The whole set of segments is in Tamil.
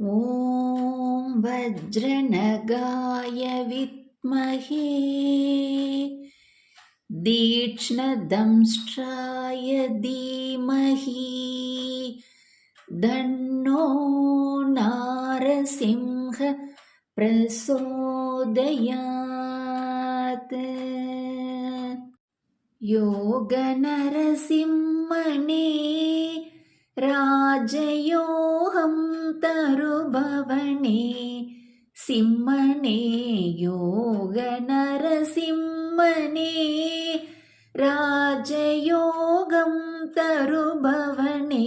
ॐ वज्रनगाय विद्महे तीक्ष्णदंष्ट्राय धीमहि धन्नो नारसिंह प्रसोदयात्। योगनरसिंहने ராஜயோகம் தருபவனே சிம்மனே யோக நரசிம்மனே ராஜயோகம் தருபவனே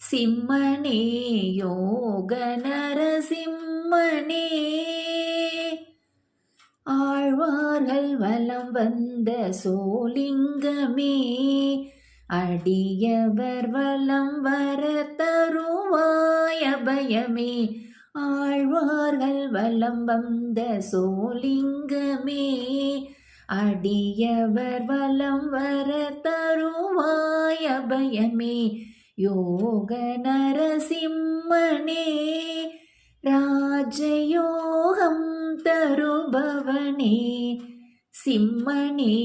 சிம்மனே யோக நரசிம்மனே ஆழ்வார்கள் வலம் வந்த சோலிங்கமே அடியவர் வலம் வர தருவாய பயமே ஆழ்வார்கள் வலம் வந்த சோலிங்கமே. அடியவர் வலம் வர தருவாய பயமே யோக நரசிம்மனே ராஜயோகம் தருபவனே. சிம்மனே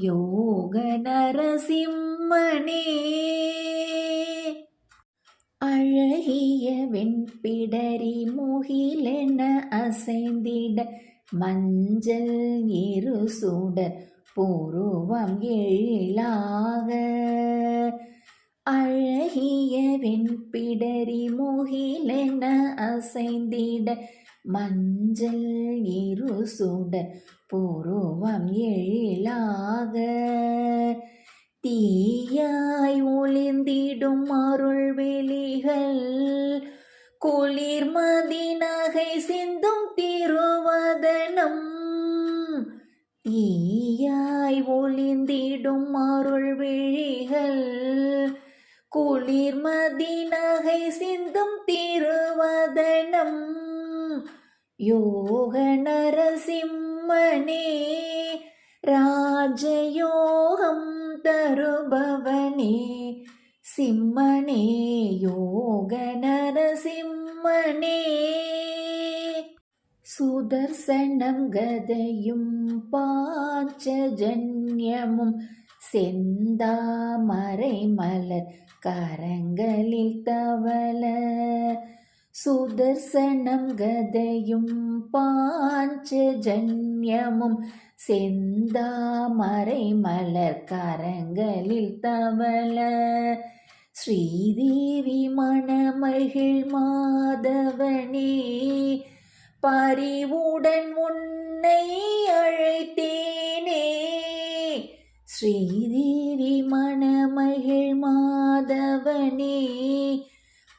யோக நரசிம்ம மணி. அழகிய வெண்பிடரி முகிலென அசைந்திட மஞ்சள் இரு சுடர் பூர்வம் எழிலாக. அழகிய வெண்பிடரி முகிலென அசைந்திட மஞ்சள் இரு சுடர் பூர்வம் எழிலாக. தீயாய் ஒளிந்திடும் அருள் வெளிகள். குளிர்மதி நகை சிந்தும் திருவதனம். தீயாய் ஒளிந்திடும் அருள் விழிகள் குளிர்மதி நகை சிந்தும் திருவதனம். யோக நரசிம்மனே ராஜயோக தருபவனே சிம்மனே யோக நரசிம்மனே சுதர்சனம் கதையும் பாஞ்சஜன்யமும் செந்தாமரை மலர் கரங்களில் தவள சுதர்சனம் கதையும் பாஞ்சஜன்யமும் செந்தாமரை மலர் கரங்களில் தவள. ஸ்ரீதேவி மணமகிழ் மாதவனே பரிவுடன் உன்னை அழைத்தேனே. ஸ்ரீதேவி மணமகிழ் மாதவனே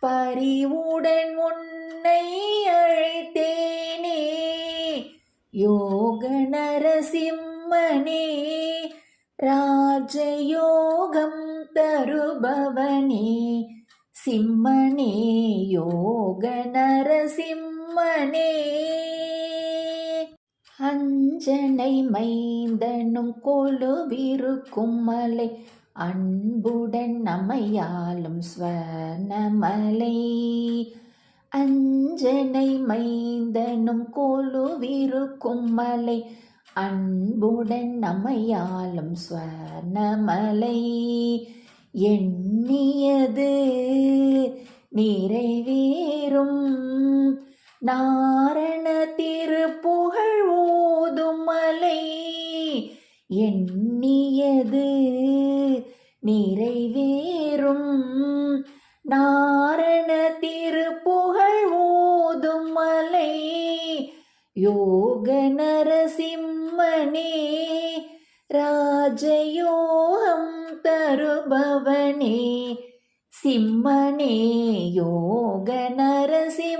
பரிவுடன் உன்னை அழைத்தேனே. யோக நரசிம்மனே ராஜயோகம் தருபவனே. சிம்மனே யோக நரசிம்மனே அஞ்சனை மைந்தனும் கொழுவிருக்கும் மலை அன்புடன் அமையாலும் ஸ்வர்ணமலை. அஞ்சனை மைந்தனும் கோலுவிருக்கும் மலை. அன்புடன் அமையாலும் ஸ்வர்ணமலை. எண்ணியது நிறைவேறும். நாரண திருப்புகழ் ஓதும் மலை. எண்ணியது நிறைவேறும். நாரண திருப்புகழ் ஓதும் மலை யோக நரசிம்மனே ராஜயோகம் தருபவனே. சிம்மனே யோக நரசிம்மனே.